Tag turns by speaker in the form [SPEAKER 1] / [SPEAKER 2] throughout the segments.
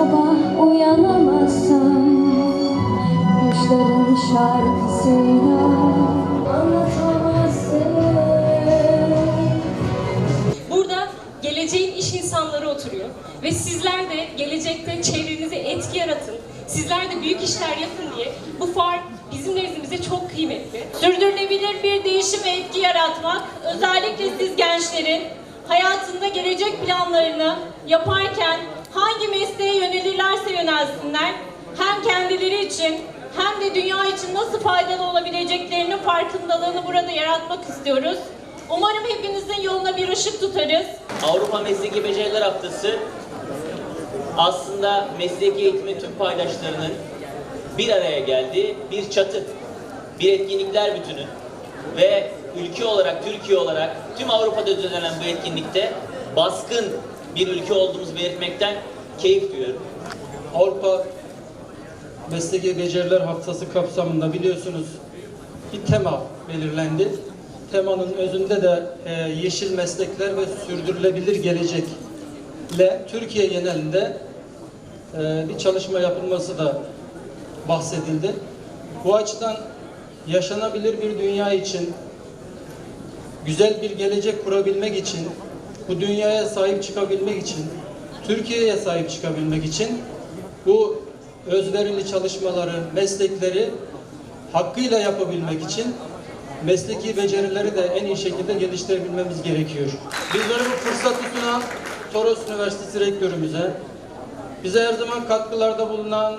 [SPEAKER 1] sabah uyanamazsam Kuşların şarkısıyla
[SPEAKER 2] Burada geleceğin iş insanları oturuyor ve sizler de gelecekte çevrenize etki yaratın. Sizler de büyük işler yapın diye bu fuar bizim nezdimizde çok kıymetli.
[SPEAKER 3] Sürdürülebilir bir değişim ve etki yaratmak, özellikle siz gençlerin hayatında gelecek planlarını yaparken hangi mesleğe yönelirlerse yönelsinler, hem kendileri için hem de dünya için nasıl faydalı olabileceklerinin farkındalığını burada yaratmak istiyoruz. Umarım hepinizin yoluna bir ışık tutarız.
[SPEAKER 4] Avrupa Mesleki Beceriler Haftası aslında mesleki eğitimin tüm paydaşlarının bir araya geldiği bir çatı, bir etkinlikler bütünü ve ülke olarak, Türkiye olarak tüm Avrupa'da düzenlenen bu etkinlikte baskın bir ülke olduğumuzu belirtmekten keyif duyuyorum.
[SPEAKER 5] Avrupa Mesleki Beceriler Haftası kapsamında biliyorsunuz bir tema belirlendi. Temanın özünde de e, yeşil meslekler ve sürdürülebilir gelecekle Türkiye genelinde e, bir çalışma yapılması da bahsedildi. Bu açıdan yaşanabilir bir dünya için güzel bir gelecek kurabilmek için, bu dünyaya sahip çıkabilmek için, Türkiye'ye sahip çıkabilmek için bu özverili çalışmaları, meslekleri hakkıyla yapabilmek için mesleki becerileri de en iyi şekilde geliştirebilmemiz gerekiyor. Bizlere bu fırsatı sunan Toros Üniversitesi Rektörümüze, bize her zaman katkılarda bulunan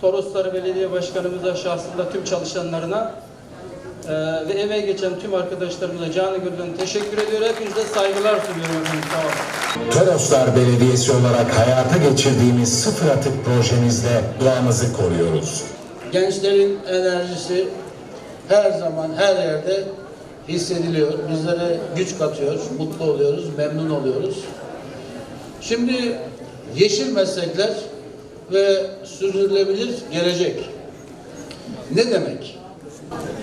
[SPEAKER 5] Torosları Belediye Başkanımıza, şahsında tüm çalışanlarına eee, ve emeği geçen tüm arkadaşlarımıza canı gönülden teşekkür ediyor. Hepinize saygılar sunuyorum efendim. Sağ olun.
[SPEAKER 6] Toroslar Belediyesi olarak hayata geçirdiğimiz sıfır atık projemizde doğamızı koruyoruz.
[SPEAKER 7] Gençlerin enerjisi her zaman her yerde hissediliyor. Bizlere güç katıyor, mutlu oluyoruz, memnun oluyoruz. Şimdi yeşil meslekler ve sürdürülebilir gelecek. Ne demek?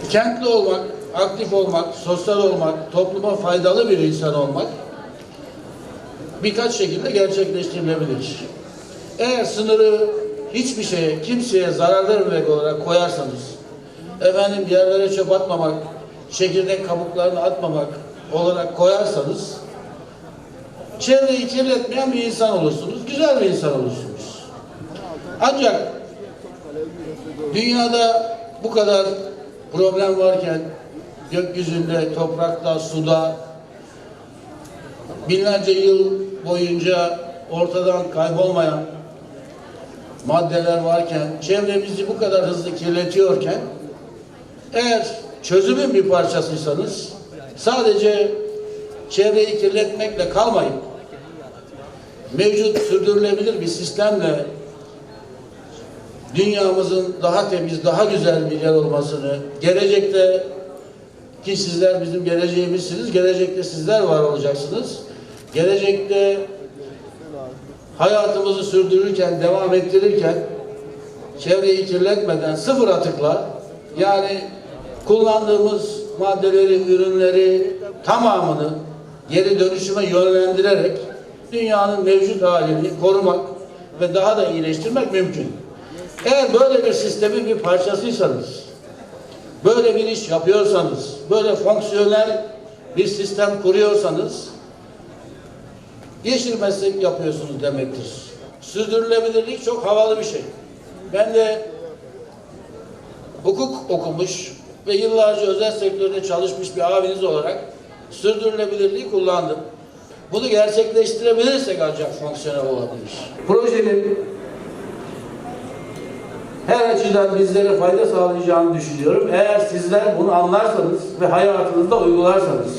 [SPEAKER 7] Kentli olmak, aktif olmak, sosyal olmak, topluma faydalı bir insan olmak birkaç şekilde gerçekleştirilebilir. Eğer sınırı hiçbir şeye, kimseye zarar vermemek olarak koyarsanız, efendim yerlere çöp atmamak, çekirdek kabuklarını atmamak olarak koyarsanız, çevreyi kirletmeyen bir insan olursunuz, güzel bir insan olursunuz. Ancak dünyada bu kadar problem varken, gökyüzünde, toprakta, suda, binlerce yıl boyunca ortadan kaybolmayan maddeler varken, çevremizi bu kadar hızlı kirletiyorken, eğer çözümün bir parçasıysanız, sadece çevreyi kirletmekle kalmayıp, mevcut sürdürülebilir bir sistemle dünyamızın daha temiz, daha güzel bir yer olmasını, gelecekte ki sizler bizim geleceğimizsiniz, gelecekte sizler var olacaksınız. Gelecekte hayatımızı sürdürürken, devam ettirirken çevreyi kirletmeden sıfır atıkla yani kullandığımız maddeleri, ürünleri tamamını geri dönüşüme yönlendirerek dünyanın mevcut halini korumak ve daha da iyileştirmek mümkün. Eğer böyle bir sistemin bir parçasıysanız, böyle bir iş yapıyorsanız, böyle fonksiyonel bir sistem kuruyorsanız yeşil meslek yapıyorsunuz demektir. Sürdürülebilirlik çok havalı bir şey. Ben de hukuk okumuş ve yıllarca özel sektörde çalışmış bir abiniz olarak sürdürülebilirliği kullandım. Bunu gerçekleştirebilirsek ancak fonksiyonel olabilir. Projenin her açıdan bizlere fayda sağlayacağını düşünüyorum. Eğer sizler bunu anlarsanız ve hayatınızda uygularsanız,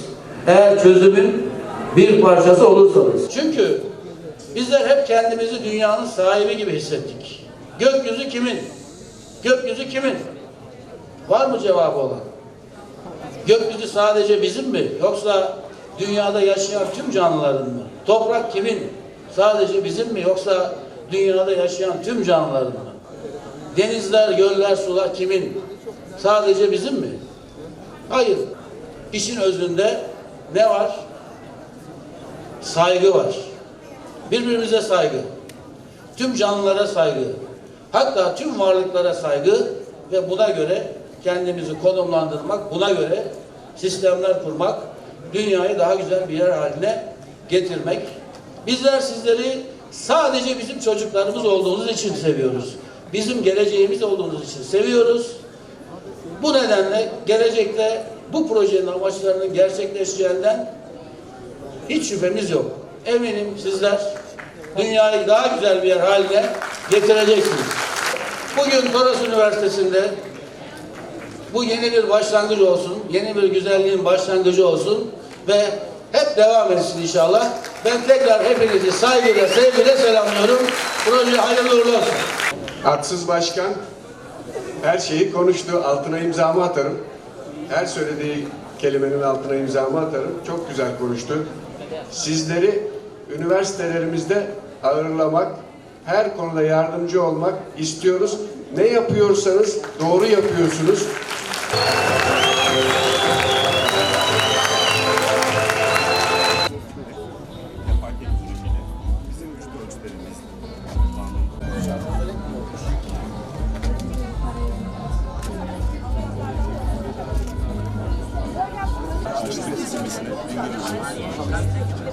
[SPEAKER 7] eğer çözümün bir parçası olursanız. Çünkü bizler hep kendimizi dünyanın sahibi gibi hissettik. Gökyüzü kimin? Gökyüzü kimin? Var mı cevabı olan? Gökyüzü sadece bizim mi? Yoksa dünyada yaşayan tüm canlıların mı? Toprak kimin? Sadece bizim mi? Yoksa dünyada yaşayan tüm canlıların mı? Denizler, göller, sular kimin? Sadece bizim mi? Hayır. İşin özünde ne var? Saygı var. Birbirimize saygı. tüm canlılara saygı, hatta tüm varlıklara saygı ve buna göre kendimizi konumlandırmak, buna göre sistemler kurmak, dünyayı daha güzel bir yer haline getirmek. Bizler sizleri sadece bizim çocuklarımız olduğunuz için seviyoruz. Bizim geleceğimiz olduğunuz için seviyoruz. Bu nedenle gelecekte bu projenin amaçlarının gerçekleşeceğinden hiç şüphemiz yok. Eminim sizler dünyayı daha güzel bir yer haline getireceksiniz. Bugün Toros Üniversitesi'nde bu yeni bir başlangıç olsun, yeni bir güzelliğin başlangıcı olsun ve hep devam etsin inşallah. Ben tekrar hepinizi saygıyla, sevgiyle selamlıyorum. Proje hayırlı uğurlu olsun.
[SPEAKER 8] Haksız Başkan her şeyi konuştu. Altına imzamı atarım. Her söylediği kelimenin altına imzamı atarım. Çok güzel konuştu. Sizleri üniversitelerimizde ağırlamak, her konuda yardımcı olmak istiyoruz. Ne yapıyorsanız doğru yapıyorsunuz.
[SPEAKER 9] Ondan sonra da konusunda bulutlarını kullanarak normal düzeye çekmek.